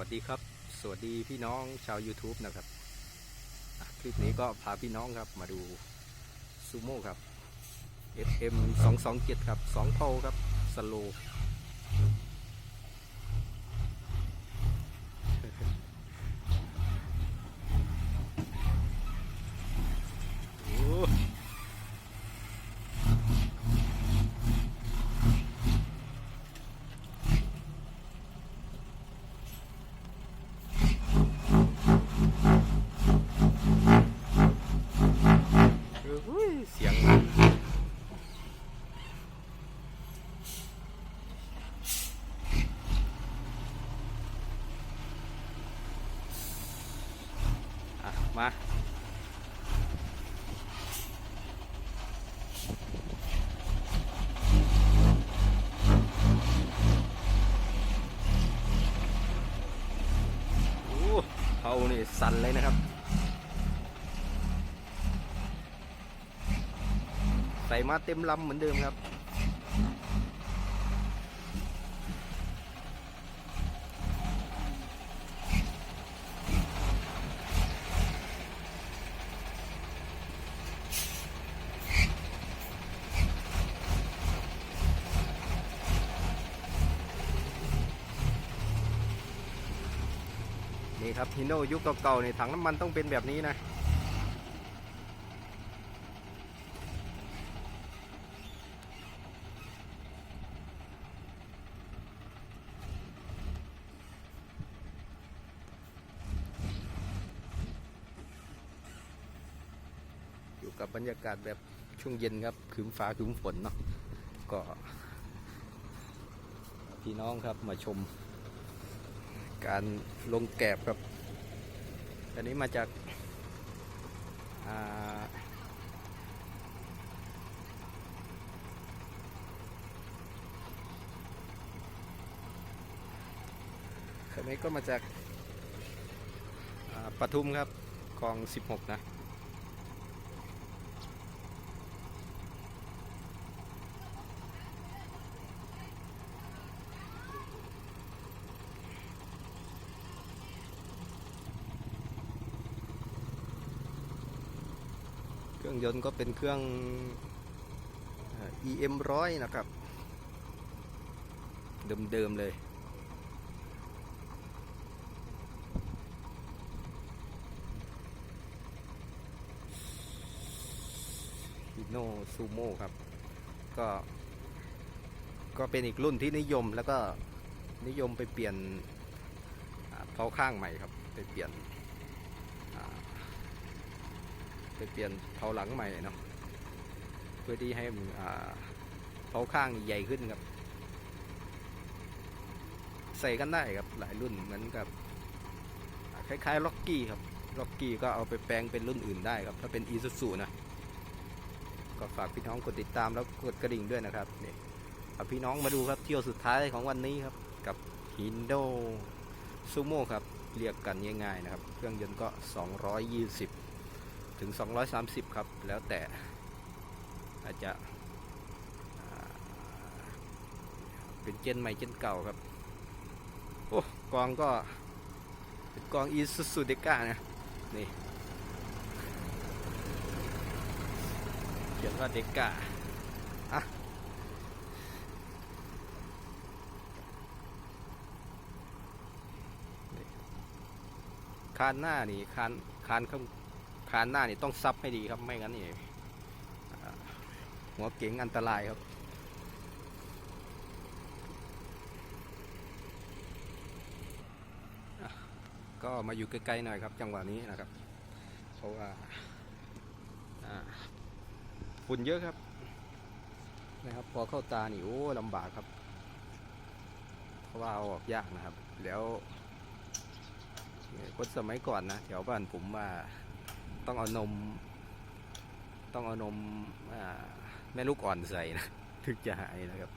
วัสดีครับ สวัสดีพี่น้องชาว YouTube นะครับ คลิปนี้ก็พาพี่น้องครับมาดูซูโม่ครับ FM 227 ครับ2เพลครับสโล โอ้โอ้ยเสียงอะมาโอ้เขานี่สั่นเลยนะครับ ใส่มาเต็มลำเหมือนเดิมครับ นี่ครับฮิโนยุคเก่าๆในถังน้ำมันต้องเป็นแบบนี้นะ กับบรรยากาศแบบช่วงเย็นครับคืมฟ้าคืมฝนเนาะก็พี่น้องครับมาชม การลงแกบครับอันนี้มาจากอ่าคันนี้ก็มาจากอ่าปทุมครับคลอง 16 นะ รื่องยนต์ก็เป็นเครื่อง EM ร้อยนะครับ เดิม ๆ เลย ฮิโนซูโม่ครับ ก็ ก็เป็นอีกรุ่นที่นิยมแล้วก็นิยมไปเปลี่ยนเผาข้างใหม่ครับ ไปเปลี่ยนอ่า ไปเปลี่ยนเผาหลังใหม่เนาะเพื่อที่ให้มันอ่าเผาข้างใหญ่ขึ้นครับ ใส่กันได้ครับหลายรุ่นเหมือนกับคล้ายๆล็อกกี้ครับล็อกกี้ก็เอาไปแปลงเป็นรุ่นอื่นได้ครับ ถ้าเป็นอีซูซูนะก็ฝากพี่น้องกดติดตามแล้วกดกระดิ่งด้วยนะครับนี่เอาพี่น้องมาดูครับเที่ยวสุดท้ายของวันนี้ครับ กับฮินโดซูโม่ครับ เรียกกันง่ายๆนะครับ เครื่องยนต์ก็ 220 ถึง 230 ครับ แล้วแต่อาจจะเป็นเจนใหม่เจนเก่าครับ โอ้กองก็เป็นกองอีซูซูเดก้านะ นี่เขียนว่าเดก้าอะคานหน้านี่คานคานข้าง คานหน้านี่ต้องซับให้ดีครับไม่งั้นนี่หัวเก๋งอันตรายครับก็มาอยู่ใกล้ๆหน่อยครับจังหวะนี้นะครับ เพราะว่าอ่าฝุ่นเยอะครับนะครับ พอเข้าตานี่โอ้ลำบากครับ เพราะว่าเอาออกยากนะครับ แล้วคนสมัยก่อนนะแถวบ้านผมว่า ต้องเอานม ต้องเอานมแม่ลูกอ่อนใส่นะถึงจะหายนะครับ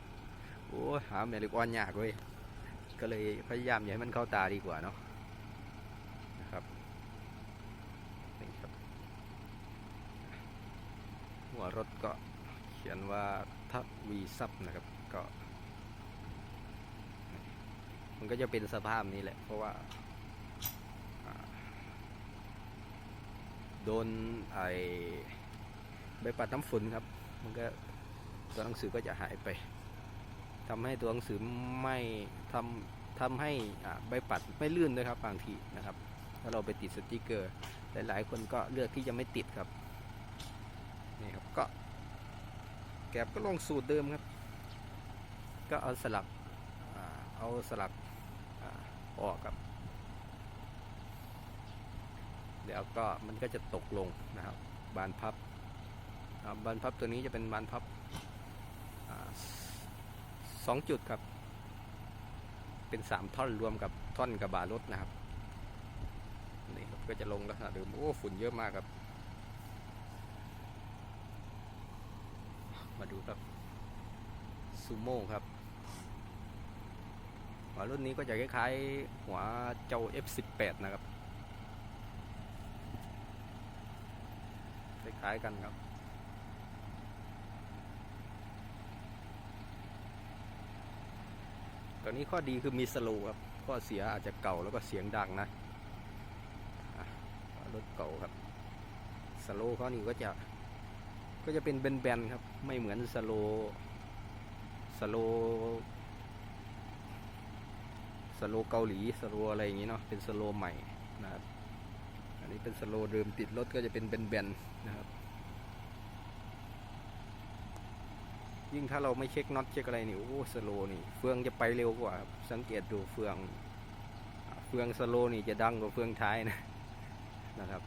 โอ้หาแม่ลูกอ่อนยากเว้ยก็เลยพยายามอย่าให้มันเข้าตาดีกว่าเนาะนะครับนี่ครับ หัวรถก็เขียนว่าทับวีซับนะครับก็ มันก็จะเป็นสภาพนี้แหละ เพราะว่าอ่า โดนไอใบปัดน้ำฝนครับ มันก็ตัวหนังสือก็จะหายไปทำให้ตัวหนังสือไม่ทำทำให้ใบปัดไม่ลื่นด้วยครับบางทีนะครับ ถ้าเราไปติดสติกเกอร์ หลาย ๆ คนก็เลือกที่จะไม่ติดครับนี่ครับก็แกบก็ลงสูตรเดิมครับ ก็เอาสลักเอาสลักออกครับ เดี๋ยวก็มันก็จะตกลงนะครับ บานพับบานพับตัวนี้จะเป็นบานพับสองจุดครับ เป็นสามท่อนรวมกับท่อนกระบะรถนะครับนี่ครับก็จะลงลักษณะเดิมโอ้ฝุ่นเยอะมากครับ มาดูครับซูโม่ครับหัวรุ่นนี้ก็จะคล้ายๆหัวเจ้า F18 นะครับ ล้ายกันครับตัวนี้ข้อดีคือมีสโลครับ ข้อเสียอาจจะเก่าแล้วก็เสียงดังนะรถเก่าครับ สโลเขานี่ก็จะก็จะเป็นแบนๆครับ ไม่เหมือนสโลสโลสโลเกาหลีสโลอะไรอย่างงี้เนาะเป็นสโลใหม่นะครับ อันนี้เป็นสโลเดิมติดรถก็จะเป็นแบนๆนะครับ ยิ่งถ้าเราไม่เช็คน็อตเช็คอะไรนี่โอ้สโลนี่เฟืองจะไปเร็วกว่า สังเกตดูเฟือง เฟืองสโลนี่จะดังกว่าเฟืองท้ายนะนะครับ